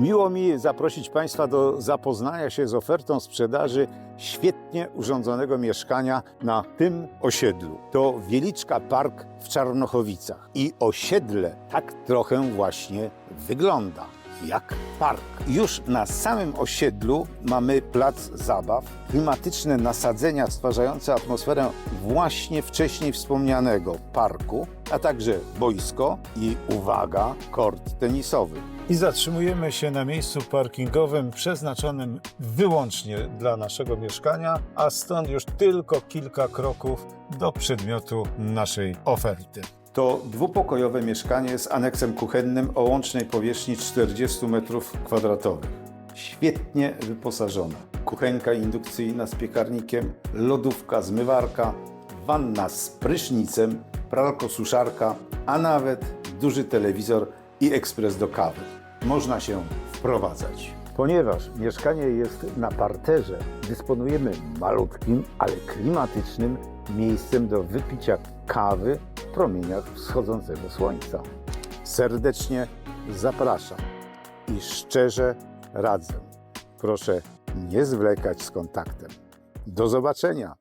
Miło mi zaprosić Państwa do zapoznania się z ofertą sprzedaży świetnie urządzonego mieszkania na tym osiedlu. To Wieliczka Park w Czarnochowicach. I osiedle tak trochę właśnie wygląda. Jak park. Już na samym osiedlu mamy plac zabaw, klimatyczne nasadzenia stwarzające atmosferę właśnie wcześniej wspomnianego parku, a także boisko i uwaga, kort tenisowy. I zatrzymujemy się na miejscu parkingowym przeznaczonym wyłącznie dla naszego mieszkania, a stąd już tylko kilka kroków do przedmiotu naszej oferty. To dwupokojowe mieszkanie z aneksem kuchennym o łącznej powierzchni 40 m2. Świetnie wyposażone. Kuchenka indukcyjna z piekarnikiem, lodówka, zmywarka, wanna z prysznicem, pralko-suszarka, a nawet duży telewizor i ekspres do kawy. Można się wprowadzać. Ponieważ mieszkanie jest na parterze, dysponujemy malutkim, ale klimatycznym miejscem do wypicia kawy promieniach wschodzącego słońca. Serdecznie zapraszam i szczerze radzę. Proszę nie zwlekać z kontaktem. Do zobaczenia!